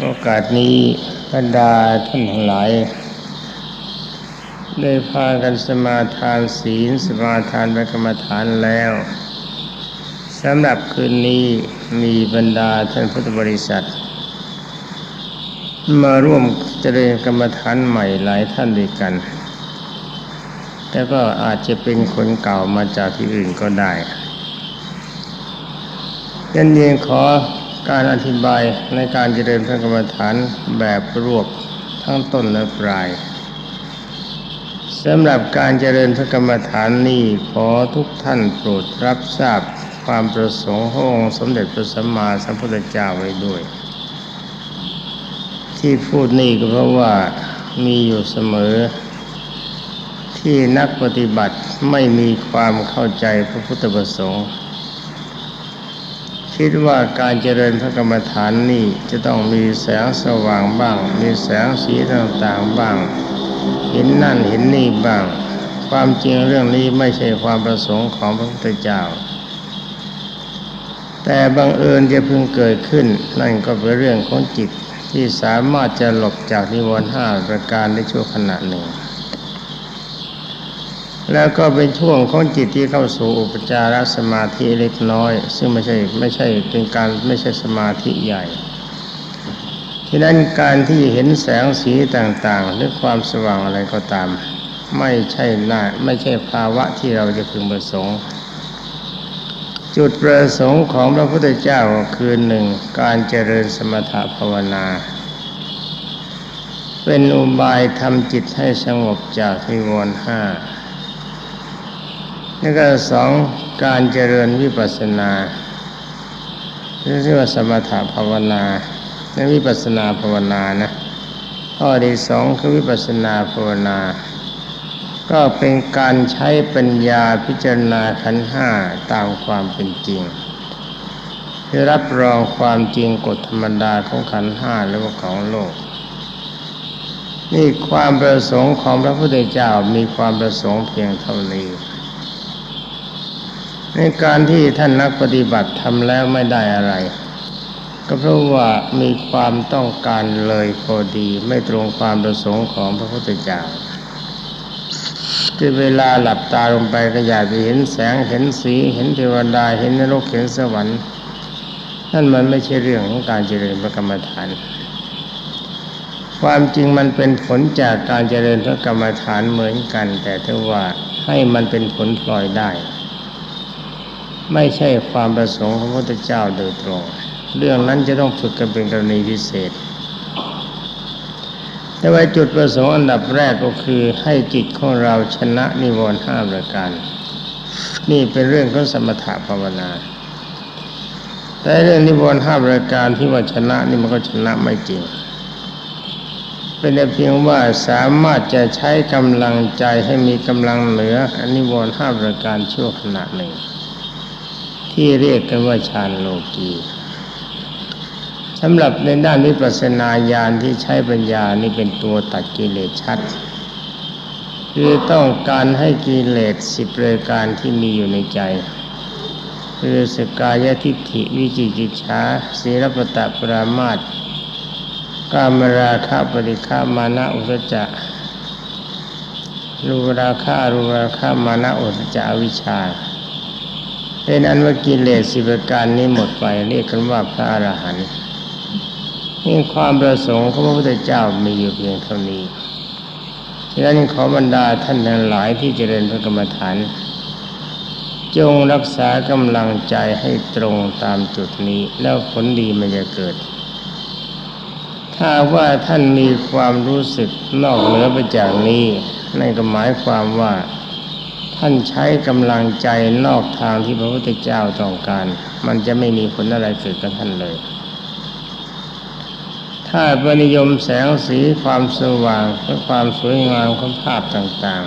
โอกาสนี้บรรดาท่านทั้งหลาย ได้พากันสมาทานศีลสมาทานพระกรรมฐานแล้วสำหรับคืนนี้มีบรรดาท่านพุทธบริษัท มาร่วมเจริญกรรมฐานใหม่หลายท่านด้วยกัน แต่ก็อาจจะเป็นคนเก่ามาจากที่อื่นก็ได้ยันเองขอ การอธิบายในการเจริญพระกรรมฐานแบบรวบทั้งต้นและปลายสำหรับการเจริญพระกรรมฐานนี้ขอทุกท่านโปรดรับทราบความประสงค์ขององค์สมเด็จพระสัมมาสัมพุทธเจ้าไว้ด้วย ที่พูดนี่ก็เพราะว่ามีอยู่เสมอ ที่นักปฏิบัติไม่มีความเข้าใจพระพุทธประสงค์ คิดว่าการเจริญพระกรรมฐานนี่จะต้องมีแสงสว่างบ้าง มีแสงสีต่างๆบ้าง เห็นนั่นเห็นนี่บ้าง ความจริงเรื่องนี้ไม่ใช่ความประสงค์ของพระพุทธเจ้า แต่บังเอิญจะเพึงเกิดขึ้น นั่นก็เป็นเรื่องของจิตที่สามารถจะหลบจากนิวรณ์ห้าประการได้ชั่วขณะหนึ่ง แล้วก็เป็นช่วงของจิตที่เข้าสู่อุปจารสมาธิเล็กน้อย ซึ่งไม่ใช่ไม่ใช่เป็นการไม่ใช่สมาธิใหญ่ที่นั้นการที่เห็นแสงสีต่างๆ หรือความสว่างอะไรก็ตาม ไม่ใช่หน้าไม่ใช่ภาวะที่เราจะพึงประสงค์ จุดประสงค์ของพระพุทธเจ้าคือหนึ่งการเจริญสมถภาวนา เป็นอุบายทำจิตให้สงบจากนิวรณ์ห้า แล้วก็สองการเจริญวิปัสสนาเรียกว่าสมถภาวนาและวิปัสสนาภาวนานะข้อที่สองคือวิปัสสนาภาวนา ก็เป็นการใช้ปัญญาพิจารณาขันห้าตามความเป็นจริงคือรับรองความจริงกฎธรรมดาของขันห้าและของโลก นี่ความประสงค์ของพระพุทธเจ้ามีความประสงค์เพียงเท่านี้ ในการที่ท่านนักปฏิบัติทำแล้วไม่ได้อะไร ก็เพราะว่ามีความต้องการเลยพอดีไม่ตรงความประสงค์ของพระพุทธเจ้าที่เวลาหลับตาลงไปก็อยากจะเห็นแสงเห็นสี เห็นเทวดาเห็นนรกเห็นสวรรค์นั่นมันไม่ใช่เรื่องของการเจริญพระกรรมฐาน ความจริงมันเป็นผลจากการเจริญพระกรรมฐานเหมือนกัน แต่ถ้าว่าให้มันเป็นผลพลอยได้ ไม่ใช่ความประสงค์ของพระพุทธเจ้าโดยตรง เรื่องนั้นจะต้องฝึกกันเป็นกรณีพิเศษ แต่ว่าจุดประสงค์อันดับแรกก็คือให้จิตของเราชนะนิวรณ์ห้าประการ นี่เป็นเรื่องของสมถะภาวนา แต่เรื่องนิวรณ์ห้าประการที่ว่าชนะนี่มันก็ชนะไม่จริงเป็นแต่เพียงว่าสามารถจะใช้กำลังใจให้มีกำลังเหนืออนิวรณ์ห้าประการชั่วขณะหนึ่ง ที่เรียกกันว่าฌานโลกีสำหรับในด้านวิปัสสนาญาณที่ใช้ปัญญานี่เป็นตัวตัดกิเลสชัด คือต้องการให้กิเลสสิบรายการที่มีอยู่ในใจ คือสกายทิฏฐิวิจิกิจฉาศีลปตะปรามาตกามราคะปริฆามานะอุทจักรูราคะรูราคะมานะอุทจักวิชา เป็นอันว่ากิเลสสิบประการนี้หมดไปเรียกกันว่าพระอรหันต์นี่ความประสงค์ของพระพุทธเจ้ามีอยู่เพียงเท่านี้ฉะนั้นขอบรรดาท่านทั้งหลายที่เจริญพระกรรมฐาน จงรักษากำลังใจให้ตรงตามจุดนี้ แล้วผลดีมันจะเกิด ถ้าว่าท่านมีความรู้สึกนอกเหนือไปจากนี้นั่นก็หมายความว่า ท่านใช้กำลังใจนอกทางที่พระพุทธเจ้าต้องการ มันจะไม่มีผลอะไรเกิดกับท่านเลย ถ้าปนิยมแสงสีความสว่างและความสวยงามของภาพต่าง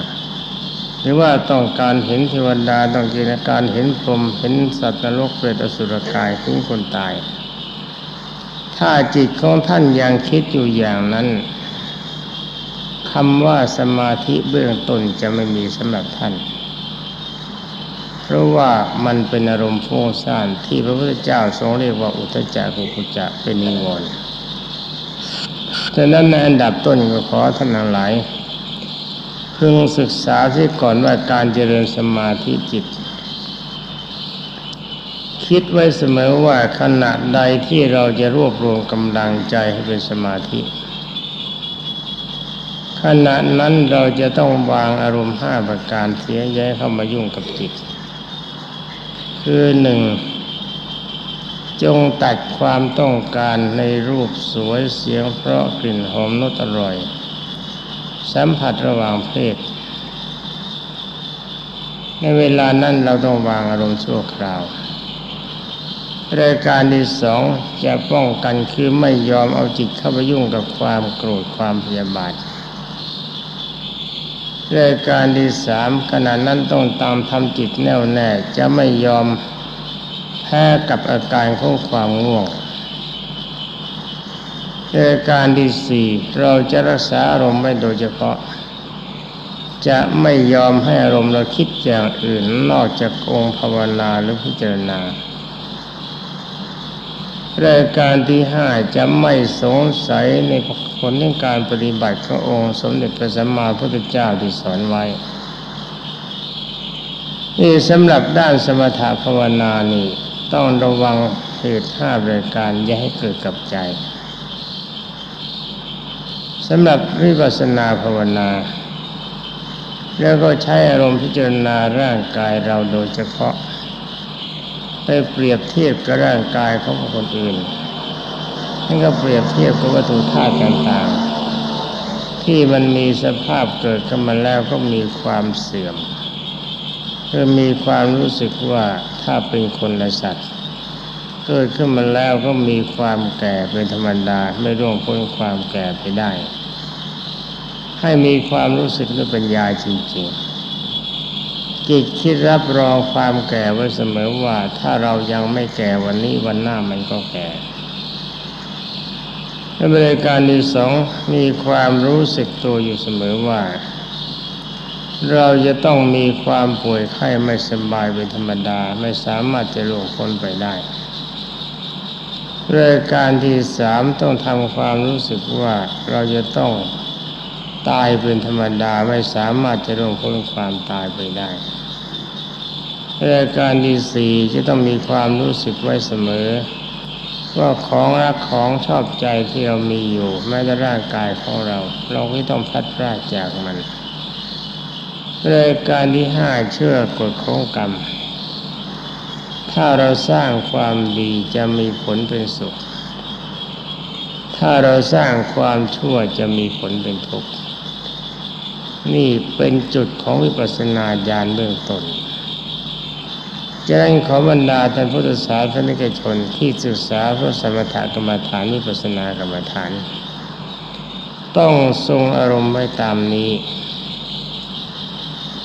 ๆ หรือว่าต้องการเห็นเทวดาต้องการเห็นพรหมเห็นสัตว์นรกเปรตอสุรกายเห็นคนตาย ถ้าจิตของท่านยังคิดอยู่อย่างนั้นคำว่าสมาธิเบื้องต้นจะไม่มีสำหรับท่าน เพราะว่ามันเป็นอารมณ์ฟุ้งซ่านที่พระพุทธเจ้าทรงเรียกว่าอุทจักกุกุจะเป็นนิวรณ์ดังนั้นในอันดับต้นก็ขอท่านทั้งหลายพึงศึกษาที่ก่อนว่าการเจริญสมาธิจิต คิดไว้เสมอว่าขณะใดที่เราจะรวบรวมกำลังใจให้เป็นสมาธิ ขณะนั้นเราจะต้องวางอารมณ์ห้าประการเสียแย้เข้ามายุ่งกับจิต คือหนึ่งจงตัดความต้องการในรูปสวยเสียงเพราะกลิ่นหอมนสอร่อย สัมผัสระหว่างเพศ ในเวลานั้นเราต้องวางอารมณ์ชั่วคราวรายการที่สองจะป้องกันคือไม่ยอมเอาจิตเข้าไปยุ่งกับความโกรธความพยาบาท รายการที่สามขณะนั้นต้องตามทำจิตแน่วแน่จะไม่ยอมแพ้กับอาการของความง่วงรายการที่สี่เราจะรักษาอารมณ์ไว้โดยเฉพาะ จะไม่ยอมให้อารมณ์เราคิดอย่างอื่นนอกจากองค์ภาวนาหรือพิจารณารายการที่ห้าจะไม่สงสัยใน ลในการปฏิบัติขององค์ สมเด็จพระสัมมาพุทธเจ้าที่สอนไว้นี่สำหรับด้านสมถะภาวนานี่ต้องระวังเหตุห้ารายการอย่าให้เกิดกับใจสำหรับวิปัสสนาภาวนา แล้วก็ใช้อารมณ์พิจารณาร่างกายเราโดยเฉพาะ ไปเปรียบเทียบกับร่างกายของคนอื่น นั่นก็เปรียบเทียบกับวัตถุธาตุต่างๆ ที่มันมีสภาพเกิดขึ้นมาแล้วก็มีความเสื่อมคือมีความรู้สึกว่าถ้าเป็นคนและสัตว์ เกิดขึ้นมาแล้วก็มีความแก่เป็นธรรมดาไม่ร่วงพ้นความแก่ไปได้ ให้มีความรู้สึกด้วยปัญญาจริงๆจิตคิดรับรองความแก่ไว้เสมอว่าถ้าเรายังไม่แก่วันนี้วันหน้ามันก็แก่ ในบริการที่สองมีความรู้สึกตัวอยู่เสมอว่า เราจะต้องมีความป่วยไข้ไม่สบายเป็นธรรมดาไม่สามารถจะหลงพ้นไปได้รายการที่สามต้องทำความรู้สึกว่าเราจะต้องตายเป็นธรรมดาไม่สามารถจะล่วงพ้นความตายไปได้รายการที่สี่จะต้องมีความรู้สึกไว้เสมอ ว่าของรักของชอบใจที่เรามีอยู่แม้แต่ร่างกายของเรา เราไม่ต้องพัดพลาดจากมันรายการที่ห้าเชื่อกฎของกรรม ถ้าเราสร้างความดีจะมีผลเป็นสุข ถ้าเราสร้างความชั่วจะมีผลเป็นทุกข์นี่เป็นจุดของวิปัสสนาญาณเบื้องต้น จะนั้นขอบรรดาท่านพุทธศาสนิกชนที่ศึกษาพระสมถกรรมฐานวิปัสสนากรรมฐาน ต้องทรงอารมณ์ไว้ตามนี้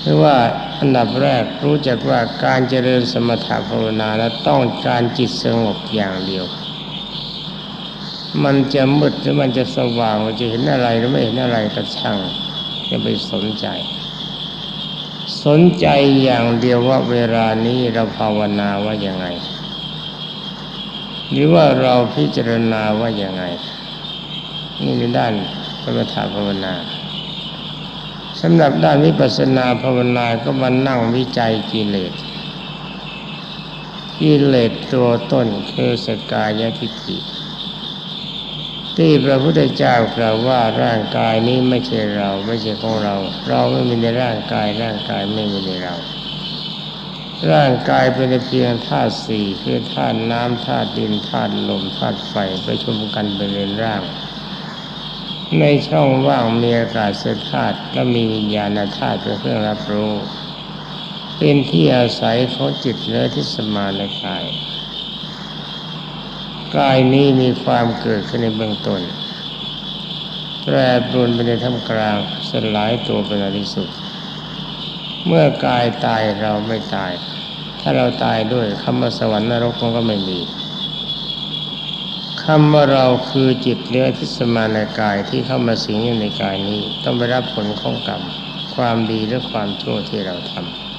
หรือว่าอันดับแรกรู้จักว่าการเจริญสมถะภาวนานะต้องการจิตสงบอย่างเดียว มันจะมืดหรือมันจะสว่างมันจะเห็นอะไรหรือไม่เห็นอะไรก็ช่างจะไปสนใจ สนใจอย่างเดียวว่าเวลานี้เราภาวนาว่าอย่างไง หรือว่าเราพิจารณาว่าอย่างไง นี่ในด้านสมถะภาวนาสำหรับด้านวิปัสสนาภาวนาก็มานั่งวิจัยกิเลสกิเลสตัวต้นคือสกายทิฏฐิ ที่พระพุทธเจ้ากล่าวว่าร่างกายนี้ไม่ใช่เรา ไม่ใช่ของเรา เราไม่มีในร่างกาย ร่างกายไม่มีในเรา ร่างกายเป็นเพียงธาตุสี่คือธาตุน้ำธาตุดินธาตุลมธาตุไฟไปชุมกันเป็นร่าง ในช่องว่างมีอากาศเสธาตุและมีวิญญาณธาตุเป็นเครื่องรับรู้เป็นที่อาศัยของจิตเนื้อที่สมาในกาย กายนี้มีความเกิดขึ้นในเบื้องต้นแปรปรวนไปในท่ามกลางสลายตัวเป็นอริสุทธิ์เมื่อกายตายเราไม่ตาย ถ้าเราตายด้วยคำว่าสวรรค์นรกมันก็ไม่มีคำว่าเราคือจิตเนื้อที่สมาในกายที่เข้ามาสิงอยู่ในกายนี้ ต้องไปรับผลของกรรม ความดีหรือความชั่วที่เราทำ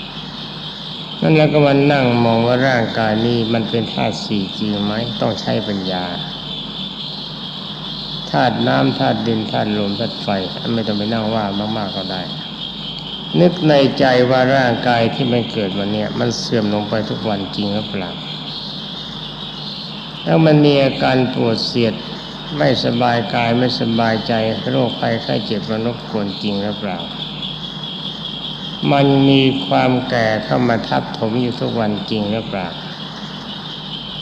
นั่นแล้วก็มานั่งมองว่าร่างกายนี้มันเป็นธาตุสี่จริงไหมต้องใช้ปัญญาธาตุน้ำธาตุดินธาตุลมธาตุไฟไม่ต้องไปนั่งว่ามาก ๆก็ได้ นึกในใจว่าร่างกายที่มันเกิดวันเนี้ยมันเสื่อมลงไปทุกวันจริงหรือเปล่าแล้วมันมีอาการปวดเสียดไม่สบายกายไม่สบายใจโรคภัยไข้เจ็บมันรบกวนจริงหรือเปล่า มันมีความแก่เข้ามาทับถมอยู่ทุกวันจริงหรือเปล่า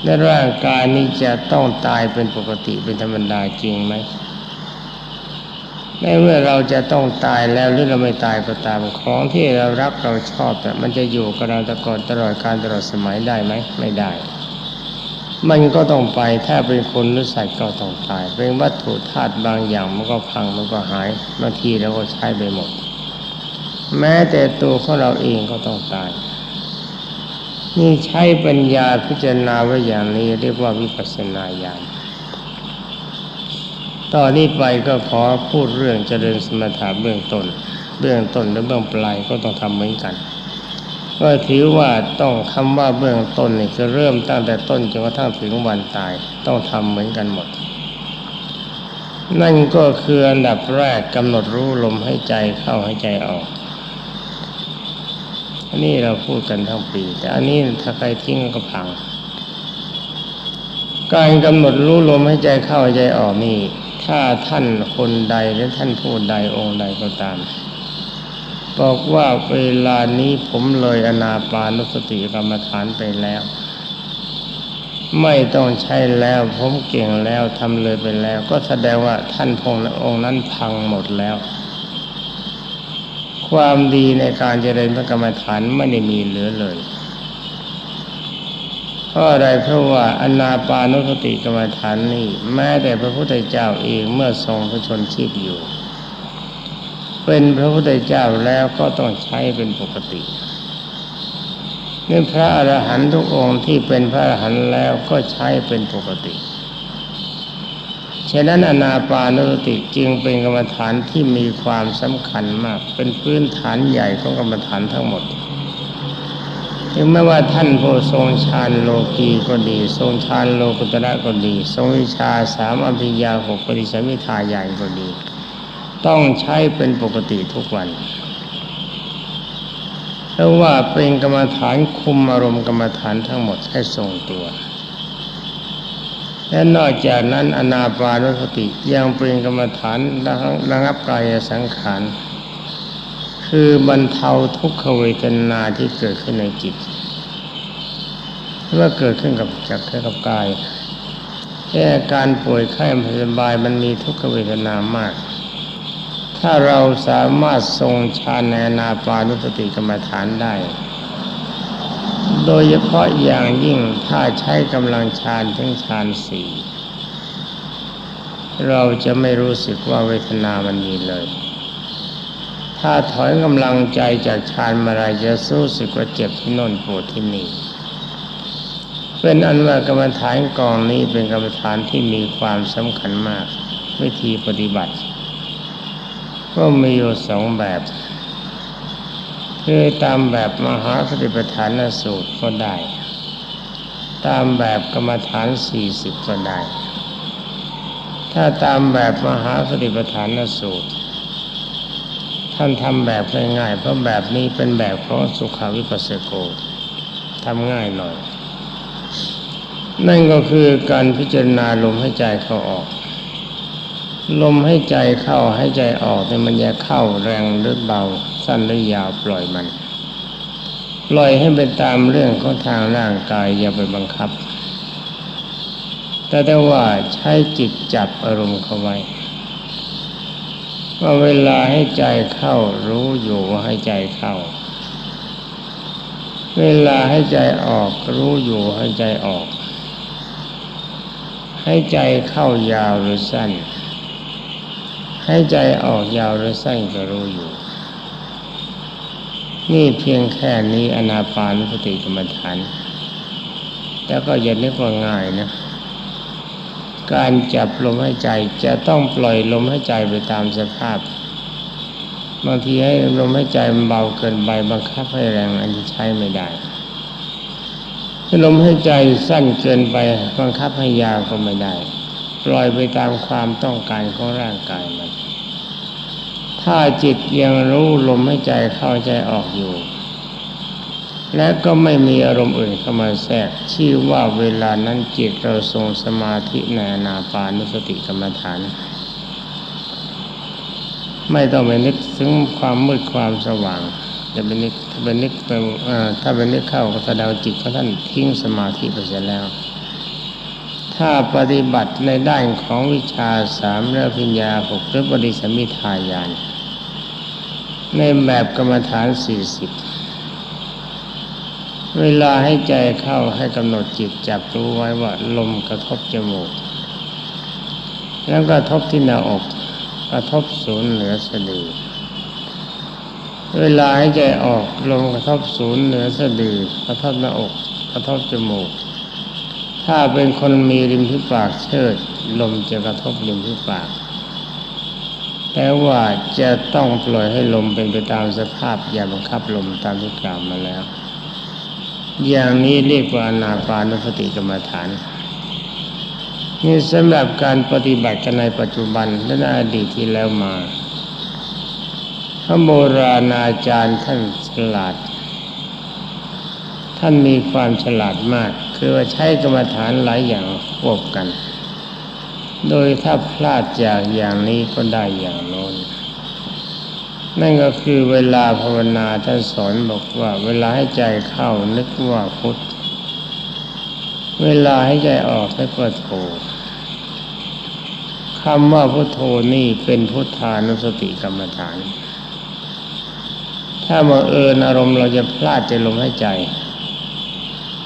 และร่างกายนี้จะต้องตายเป็นปกติเป็นธรรมดาจริงไหมในเมื่อเราจะต้องตายแล้วหรือเราไม่ตายก็ตามของที่เรารักเราชอบแต่มันจะอยู่กับเราตะกอนตลอดการตลอดสมัยได้ไหมไม่ได้ มันก็ต้องไปถ้าเป็นคนหรือสัตว์ก็ต้องตาย เป็นวัตถุธาตุบางอย่างมันก็พังมันก็หายบางทีเราก็ใช้ไปหมด แม้แต่ตัวของเราเองก็ต้องตาย นี่ใช้ปัญญาพิจารณาไว้อย่างนี้เรียกว่าวิปัสสนาญาณต่อนนี้ไปก็ขอพูดเรื่องเจริญสมถะเบื้องต้น เบื้องต้นและเบื้องปลายก็ต้องทำเหมือนกัน ก็ถือว่าต้องคำว่าเบื้องต้นนี่คือเริ่มตั้งแต่ต้นจนกระทั่งถึงวันตายต้องทำเหมือนกันหมด นั่นก็คืออันดับแรกกำหนดรู้ลมให้ใจเข้าให้ใจออก อันนี้เราพูดกันทั้งปี แต่อันนี้ถ้าใครทิ้งก็พัง การกำหนดรู้ลมให้ใจเข้าใจออกนี่ ถ้าท่านคนใดหรือท่านผู้ใดองค์ใดก็ตาม บอกว่าเวลานี้ผมเลยอนาปานุสติกรรมฐานไปแล้ว ไม่ต้องใช้แล้วผมเก่งแล้วทำเลยไปแล้ว ก็แสดงว่าท่านพงองค์นั้นพังหมดแล้ว ความดีในการเจริญพระกรรมฐานไม่ได้มีเหลือเลยเพราะอะไรเพราะว่าอนาปานุสติกรรมฐานนี่แม้แต่พระพุทธเจ้าเองเมื่อทรงพระชนชีพอยู่ เป็นพระพุทธเจ้าแล้วก็ต้องใช้เป็นปกตินี่พระอรหันตุกองค์ที่เป็นพระอรหันต์แล้วก็ใช้เป็นปกติ ฉะนั้นอนาปานุสติจึงเป็นกรรมฐานที่มีความสำคัญมาก เป็นพื้นฐานใหญ่ของกรรมฐานทั้งหมด ถึงแม้ว่าท่านผู้ทรงฌานโลกีก็ดี ทรงฌานโลกุตระก็ดี ทรงวิชาสามอภิญญาหกปริสมิทาใหญ่ก็ดี ต้องใช้เป็นปกติทุกวันเพราะว่าเป็นกรรมฐานคุมอารมณ์กรรมฐานทั้งหมดให้ทรงตัว และนอกจากนั้นอนาปานุสติยังเป็นกรรมฐานระงับกายสังขารคือบรรเทาทุกขเวทนาที่เกิดขึ้นในจิตเมื่อเกิดขึ้นกับจักรกับกายแค่การป่วยไข้ไม่สบายมันมีทุกขเวทนามาก ถ้าเราสามารถทรงฌานในอนาปานุสติกรรมฐานได้ โดยเฉพาะอย่างยิ่งถ้าใช้กำลังฌานถึงฌานสี่เราจะไม่รู้สึกว่าเวทนามันมีเลย ถ้าถอยกำลังใจจากฌานมาไรจะสู้สึกว่าเจ็บที่น่นปวดที่นี่เป็นอันว่ากรรมฐานกองนี้เป็นกรรมฐานที่มีความสำคัญมาก วิธีปฏิบัติ ก็มีอยู่สองแบบ คือตามแบบมหาสติปัฏฐานสูตรก็ได้ ตามแบบกรรมฐานสี่สิบก็ได้ ถ้าตามแบบมหาสติปัฏฐานสูตร ท่านทำแบบง่ายๆเพราะแบบนี้เป็นแบบของสุขาวิปัสสโกทำง่ายหน่อย นั่นก็คือการพิจารณาลมให้ใจเข้าออกลมให้ใจเข้าให้ใจออกเนี่ยมันจะเข้าแรงหรือเบา สั้นหรือยาวปล่อยมัน ปล่อยให้เป็นตามเรื่องของทางร่างกายอย่าไปบังคับ แต่แต่ว่าใช้จิตจับอารมณ์เข้าไว้ว่าเวลาให้ใจเข้ารู้อยู่ว่าให้ใจเข้า เวลาให้ใจออกรู้อยู่ให้ใจออก ให้ใจเข้ายาวหรือสั้น ให้ใจออกยาวหรือสั้นก็รู้อยู่ นี่เพียงแค่นี้อนาปานสติกรรมฐานแต่ก็อย่านึกว่าง่ายนะ การจับลมหายใจจะต้องปล่อยลมหายใจไปตามสภาพ บางทีให้ลมหายใจมันเบาเกินไปบังคับให้แรงอันนี้ใช้ไม่ได้ถ้าลมหายใจสั้นเกินไปบังคับให้ยาวก็ไม่ได้ ปล่อยไปตามความต้องการของร่างกายมัน ถ้าจิตยังรู้ลมหายใจเข้าใจออกอยู่ และก็ไม่มีอารมณ์อื่นเข้ามาแทรกชื่อว่าเวลานั้นจิตเราทรงสมาธิในอนาปานุสติกรรมฐาน ไม่ต้องไปนึกถึงความมืดความสว่างจะไปนึกถ้าไปนึกไปเอ่อถ้าไปนึกเข้าก็แสดงจิตของท่านทิ้งสมาธิไปเสียแล้ว ถ้าปฏิบัติในด้านของวิชาสามและพิญญาหกหรือปฏิสมิทายาน ในแบบกรรมฐานสี่สิบเวลาให้ใจเข้าให้กำหนดจิตจับรู้ไว้ว่าลมกระทบจมูก แล้วกระทบที่หน้าอก กระทบศูนย์เหนือสะดือ เวลาให้ใจออกลมกระทบศูนย์เหนือสะดือกระทบหน้าอก กระทบจมูก ถ้าเป็นคนมีริมที่ปากเชิด ลมจะกระทบริมที่ปาก แต่ว่าจะต้องปล่อยให้ลมเป็นไปตามสภาพอย่าบังคับลมตามที่กล่าวมาแล้ว อย่างนี้เรียกว่านาปานสติกรรมฐานนี่สำหรับการปฏิบัติกันในปัจจุบันและในอดีตที่แล้วมาพระโบราณอาจารย์ท่านฉลาด ท่านมีความฉลาดมาก คือว่าใช้กรรมฐานหลายอย่างควบกัน โดยถ้าพลาดจากอย่างนี้ก็ได้อย่างโน้น นั่นก็คือเวลาภาวนาท่านสอนบอกว่าเวลาให้ใจเข้านึกว่าพุทธ เวลาให้ใจออกให้เปิดโธคำว่าพุทโธนี่เป็นพุทธานุสติกรรมฐาน ถ้าบังเอิญอารมณ์เราจะพลาดใจลมหายใจ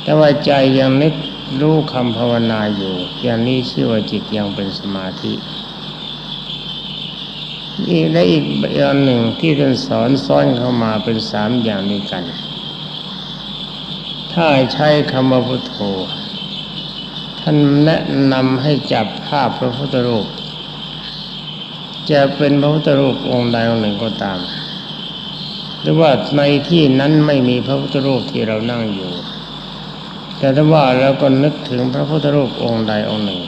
แต่ว่าใจยังนึก รู้คำภาวนาอยู่ อย่างนี้ชื่อว่าจิตยังเป็นสมาธิอีกและอีกอย่างหนึ่งที่ท่านสอนซ้อนเข้ามาเป็นสามอย่างด้วยกัน ถ้าใช้คำว่าพุทโธท่านแนะนำให้จับภาพพระพุทธรูป จะเป็นพระพุทธรูปองค์ใดองค์หนึ่งก็ตาม หรือว่าในที่นั้นไม่มีพระพุทธรูปที่เรานั่งอยู่ แต่ถ้าว่าเราก็นึกถึงพระพุทธรูปองค์ใดองค์หนึ่ง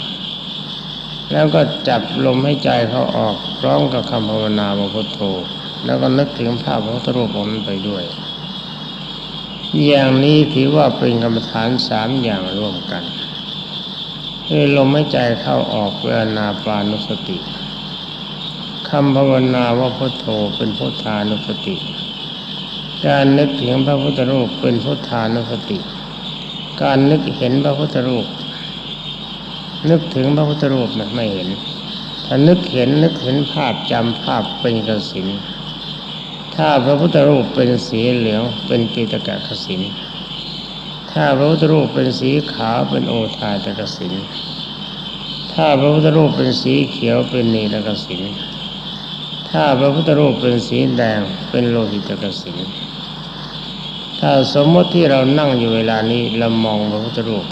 แล้วก็จับลมให้ใจเขาออกพร้อมกับคำภาวนาว่าพุทโธแล้วก็นึกถึงภาพพระพุทธรูปองค์นั้นไปด้วย อย่างนี้ถือว่าเป็นกรรมฐานสามอย่างร่วมกันคือลมหายใจเข้าออกเวลานาปานุสติคำภาวนาว่าพุทโธเป็นพุทธานุสติ การนึกถึงพระพุทธรูปเป็นพุทธานุสติ การนึกเห็นพระพุทธรูป นึกถึงพระพุทธรูปนะไม่เห็น ถ้านึกเห็นนึกเห็นภาพจำภาพเป็นกสินถ้าพระพุทธรูปเป็นสีเหลืองเป็นกีตกะกสินถ้าพระพุทธรูปเป็นสีขาวเป็นโอทาตกสินถ้าพระพุทธรูปเป็นสีเขียวเป็นนีลกสินถ้าพระพุทธรูปเป็นสีแดงเป็นโลหิตกสิน ถ้าสมมติที่เรานั่งอยู่เวลานี้เรามองพระพุทธรูป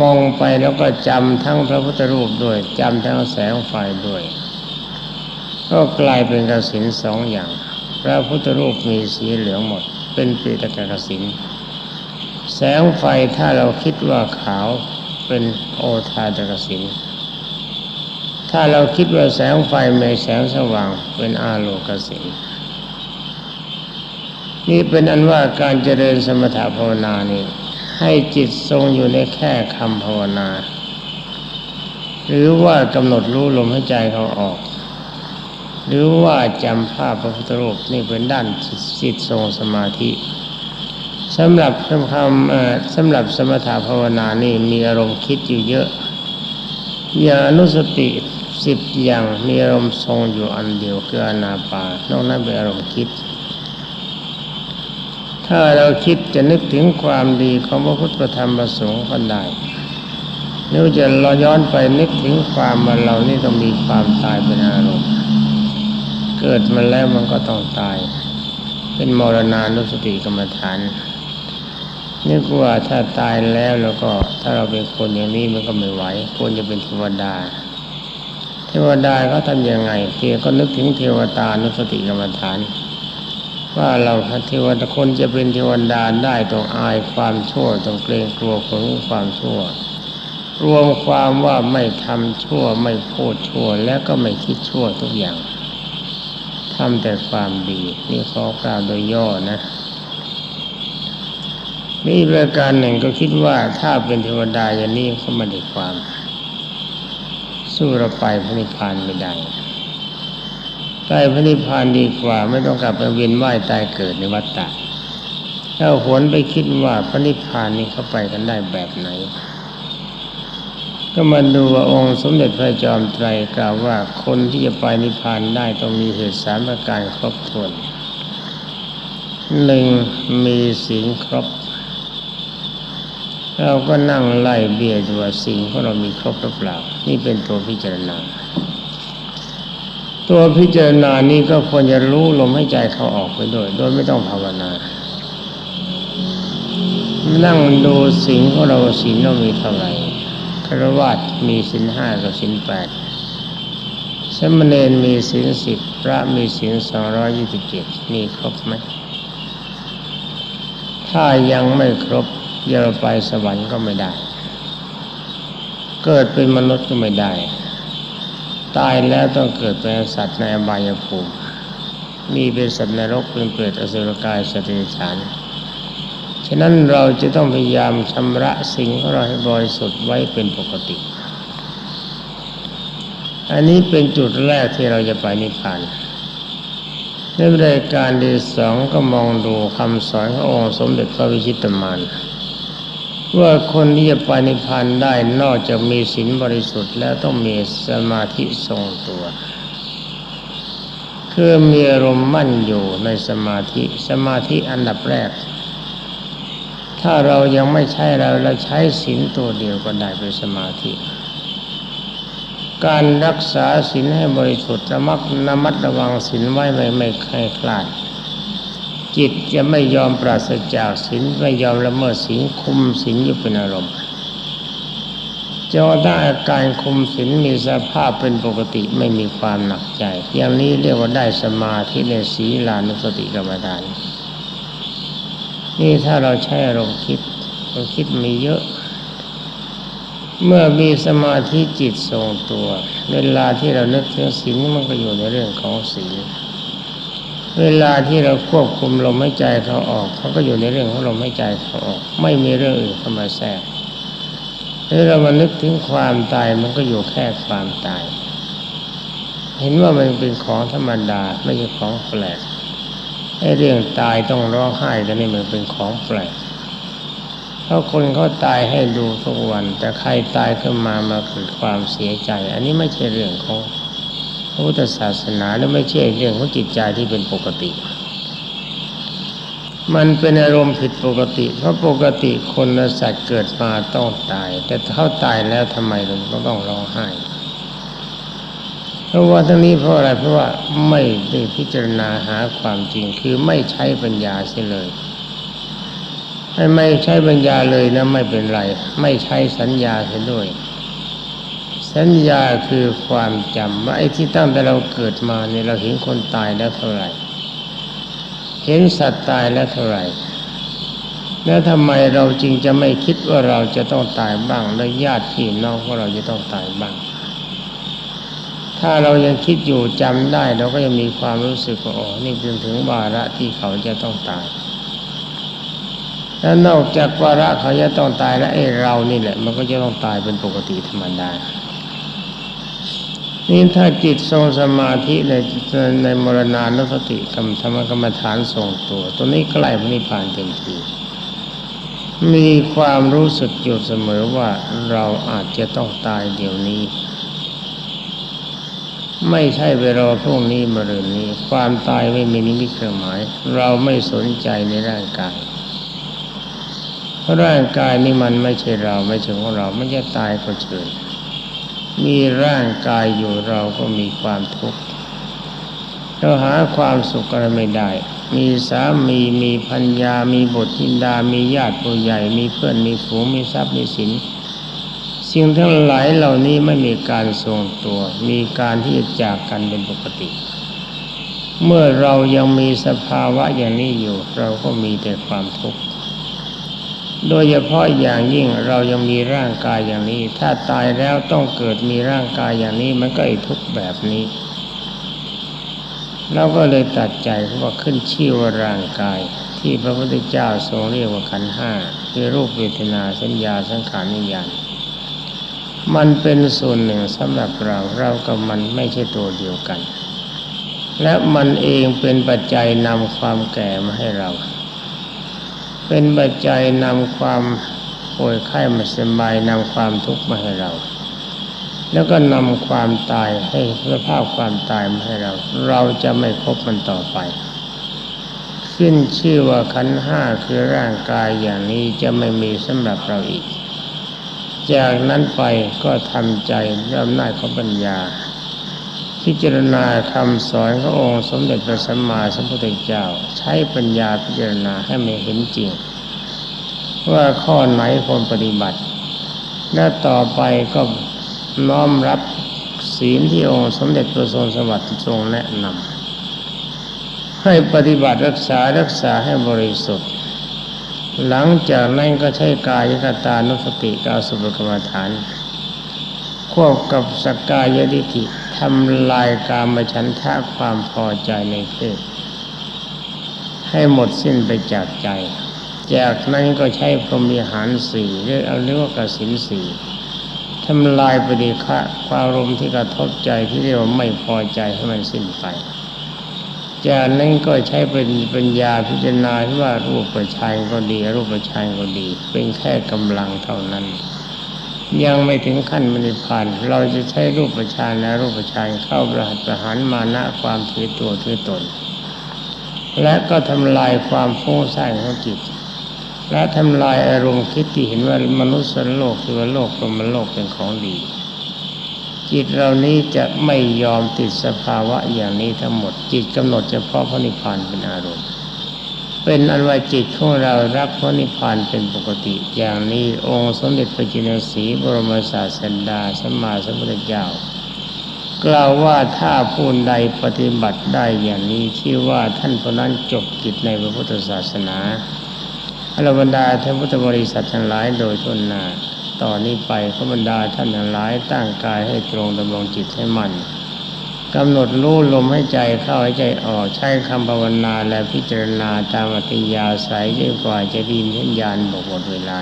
มองไปแล้วก็จำทั้งพระพุทธรูปด้วยจำทั้งแสงไฟด้วย ก็กลายเป็นกสินสองอย่าง พระพุทธรูปมีสีเหลืองหมด เป็นปีตกกสินแสงไฟถ้าเราคิดว่าขาวเป็นโอทาตกสินถ้าเราคิดว่าแสงไฟมีแสงสว่างเป็นอาโลกสิน นี่เป็นอันว่าการเจริญสมถภาวนานี่ให้จิตทรงอยู่ในแค่คำภาวนา หรือว่ากำหนดรู้ลมหายใจเขาออก หรือว่าจำภาพพระพุทธรูปนี่เป็นด้านจิตทรงสมาธิสำหรับคำคำสำหรับสมถภาวนานี่มีอารมณ์คิดอยู่เยอะอย่านุสติสิบอย่างมีอารมณ์ทรงอยู่อันเดียวคืออนาปานอกนั้นเป็นอารมณ์คิด ถ้าเราคิดจะนึกถึงความดีของพระพุทธธรรมประสงค์ก็ได้หรือจะเราย้อนไปนึกถึงความว่าเรานี่ต้องมีความตายเป็นอารมณ์เกิดมาแล้วมันก็ต้องตาย เป็นมรณานุสติกรรมฐานนึกว่าถ้าตายแล้วแล้วก็ถ้าเราเป็นคนอย่างนี้มันก็ไม่ไหวควรจะเป็นเทวดา เทวดาเขาทำยังไงเทียก็นึกถึงเทวตานุสติกรรมฐาน ว่าเราเทวดาคนจะเป็นเทวดาได้ต้องอายความชั่วต้องเกรงกลัวผลความชั่ว รวมความว่าไม่ทำชั่วไม่พูดชั่วแล้วก็ไม่คิดชั่วทุกอย่างทำแต่ความดีนี่ขอกล่าวโดยย่อนะนี่ประการหนึ่งก็คิดว่าถ้าเป็นเทวดาอย่างนี้ก็ไม่ได้ความ สู้เราไปพระนิพพานไม่ได้ ไปพระนิพพานดีกว่า ไม่ต้องกลับไปเวียนว่ายตายเกิดในวัฏฏะถ้าหวนไปคิดว่าพระนิพพานนี้เขาไปกันได้แบบไหน ก็มาดูว่าองค์สมเด็จพระจอมไตรกล่าวว่าคนที่จะไปนิพพานได้ต้องมีเหตุสามประการครบถ้วนหนึ่งมีศีลครบ เราก็นั่งไล่เบียดว่าสิ่งของเรามีครบหรือเปล่า นี่เป็นตัวพิจารณา ตัวพิจารณานี้ก็ควรจะรู้ลมให้ใจเขาออกไปด้วย โดยไม่ต้องภาวนานั่งดูสิ่งของเราสิ่งเรามีเท่าไหร่ครวาสมีสินห้ากับสินแปดสมณเณรมีสินสิบพระมีสินสองร้อยี่สิบเจ็ดมีครบไหม ถ้ายังไม่ครบเราไปสวรรค์ก็ไม่ได้ เกิดเป็นมนุษย์ก็ไม่ได้ ตายแล้วต้องเกิดเป็นสัตว์ในอบายภูมิมีเป็นสัตว์นรกเป็นเปรตอสุรกายสติฉานฉะนั้นเราจะต้องพยายามชำระสิ่งของเราให้บริสุทธิ์ไว้เป็นปกติ อันนี้เป็นจุดแรกที่เราจะไปนิพพานในรายการที่สองก็มองดูคำสอนขององค์สมเด็จพระวิชิตมาน ว่าคนที่จะไปนิพพานได้นอกจากมีศีลบริสุทธิ์แล้วต้องมีสมาธิทรงตัว คือมีอารมณ์มั่นอยู่ในสมาธิสมาธิอันดับแรก ถ้าเรายังไม่ใช่เราเราใช้ศีลตัวเดียวก็ได้เป็นสมาธิ การรักษาศีลให้บริสุทธิ์ระมัดระมัดระวังศีลไว้ไม่ไม่ให้คลาด จิตจะไม่ยอมปราศจากศีลไม่ยอมละเมิดศีลคุมศีลอยู่เป็นอารมณ์จนได้อาการคุมศีลมีสภาพเป็นปกติไม่มีความหนักใจ อย่างนี้เรียกว่าได้สมาธิในศีลานุสติกรรมฐาน นี่ถ้าเราใช้อารมณ์คิดเราคิดมีเยอะ เมื่อมีสมาธิจิตทรงตัว เวลาที่เรานึกถึงศีลมันก็อยู่ในเรื่องของศีล เวลาที่เราควบคุมลมหายใจเขาออกเขาก็อยู่ในเรื่องของลมหายใจเขาออก ไม่มีเรื่องอื่นเข้ามาแทรกถ้าเรามานึกถึงความตายมันก็อยู่แค่ความตาย เห็นว่ามันเป็นของธรรมดาไม่ใช่ของแปลกไอ้เรื่องตายต้องร้องไห้กันนี่มันเป็นของแปลกเพราะคนเขาตายให้ดูทุกวัน แต่ใครตายขึ้นมามาเกิดความเสียใจ อันนี้ไม่ใช่เรื่องของ ระพุทธศาสนาและไม่ใช่เรื่องของจิตใจที่เป็นปกติ มันเป็นอารมณ์ผิดปกติ เพราะปกติคนและสัตว์เกิดมาต้องตาย แต่เขาตายแล้วทำไมเราต้องร้องไห้เพราะว่าทั้งนี้เพราะอะไรเพราะว่าไม่ได้พิจารณาหาความจริงคือไม่ใช้ปัญญาเสียเลยให้ไม่ใช้ปัญญาเลยนะไม่เป็นไร ไม่ใช้สัญญาเสียด้วย สัญญาคือความจำว่าไอ้ที่ตั้งแต่เราเกิดมาเนี่ยเราเห็นคนตายแล้วเท่าไหร่ เห็นสัตว์ตายแล้วเท่าไหร่ แล้วทำไมเราจรึงจะไม่คิดว่าเราจะต้องตายบ้าง และญาติพี่น้องของเราจะต้องตายบ้าง ถ้าเรายังคิดอยู่จำได้ เราก็ยังมีความรู้สึกว่าอ๋อนี่เป็นถึงวาระที่เขาจะต้องตายแล้วนอกจากวาระเขาจะต้องตายแล้วไอ้เรานี่แหละ มันก็จะต้องตายเป็นปกติธรรมดา นี่ถ้าจิตทรงสมาธิในในมรณานุสติกรรมธรรมกรรมฐานทรงตัว ตัวนี้ใกล้พระนิพพานเต็มทีมีความรู้สึกอยู่เสมอว่าเราอาจจะต้องตายเดี๋ยวนี้ ไม่ใช่ไปรอพรุ่งนี้มรืนนี้ ความตายไม่มีนิมิตเครื่องหมาย เราไม่สนใจในร่างกายเพราะร่างกายนี่มันไม่ใช่เราไม่ใช่ของเราไม่จะตายก็เชิญ มีร่างกายอยู่เราก็มีความทุกข์เราหาความสุขอะไรไม่ได้ มีสามีมีพัญญา มีบุตรธิดา มีญาติผู้ใหญ่ มีเพื่อน มีฝูง มีทรัพย์ มีสิน สิ่งทั้งหลายเหล่านี้ไม่มีการทรงตัว มีการที่จะจากกันเป็นปกติ เมื่อเรายังมีสภาวะอย่างนี้อยู่ เราก็มีแต่ความทุกข์ โดยเฉพาะอย่างยิ่งเรายังมีร่างกายอย่างนี้ ถ้าตายแล้วต้องเกิดมีร่างกายอย่างนี้มันก็ไอ้ทุกแบบนี้ เราก็เลยตัดใจว่าขึ้นชื่อว่าร่างกาย ที่พระพุทธเจ้าทรงเรียกว่าขันห้าคือรูปเวทนาสัญญาสังขารนิยานมันเป็นส่วนหนึ่งสำหรับเราเรากับมันไม่ใช่ตัวเดียวกัน และมันเองเป็นปัจจัยนำความแก่มาให้เรา เป็นปัจจัยนำความป่วยไข้มาสบายนำความทุกข์มาให้เรา แล้วก็นำความตายให้สภาพความตายมาให้เรา เราจะไม่พบมันต่อไป ขึ้นชื่อว่าขันห้าคือร่างกายอย่างนี้จะไม่มีสำหรับเราอีก จากนั้นไปก็ทำใจด้วยอำนาจของปัญญา พิจารณาคำสอนขององค์สมเด็จพระสัมมาสัมพุทธเจ้า ใช้ปัญญาพิจารณาให้มันเห็นจริง ว่าข้อไหนควรปฏิบัติ และต่อไปก็น้อมรับศีลที่องค์สมเด็จพระทรงสวัสดิ์ทรงแนะนำให้ปฏิบัติรักษารักษาให้บริสุทธิ์ หลังจากนั้นก็ใช้กายคตานุสติกาสุภกรรมฐานควบกับสกกายดิฐิ ทำลายกามฉันทะความพอใจในเพศให้หมดสิ้นไปจากใจ จากนั้นก็ใช้พรหมีหารสี่เรียกเอาเรียกว่ากสินสี่ทำลายปฏิฆะความรมที่กระทบใจที่เรียกว่าไม่พอใจให้มันสิ้นไป จากนั้นก็ใช้เป็นปัญญาพิจารณาที่ว่ารูปประชัยก็ดี รูปประชัยก็ดี เป็นแค่กำลังเท่านั้น ยังไม่ถึงขั้นมรรคผลเราจะใช้รูปประชานและรูปประชานเข้าประหัตประหารมานะความถือตัวถือตน และก็ทำลายความฟุ้งซ่านของจิต และทำลายอารมณ์คิดที่เห็นว่ามนุษย์สนโลกคือว่าโลกพรมโลกเป็นของดี จิตเรานี้จะไม่ยอมติดสภาวะอย่างนี้ทั้งหมด จิตกำหนดเฉพาะพระนิพพานเป็นอารมณ์ เป็นอันว่าจิตของเรารับพระนิพพานเป็นปกติ อย่างนี้องค์สมเด็จพระจินสีบรมศาสดาสัมมาสัมพุทธเจ้ากล่าวว่าถ้าผู้ใดปฏิบัติได้อย่างนี้ชื่อว่าท่านผู้นั้นจบกิจในพระพุทธศาสนาอรบรรดาท่านพุทธบริษัททั้งหลายโดยทุนนาต่อนนี้ไปขบรรดาท่านทั้งหลายตั้งกายให้ตรงดำรงจิตให้มั่น กำหนดรู้ลมให้ใจเข้าให้ใจออกใช้คำภาวนาและพิจารณาตามอัธยาสายจนกว่าจะดยินสัญญาณบอกหมดเวลา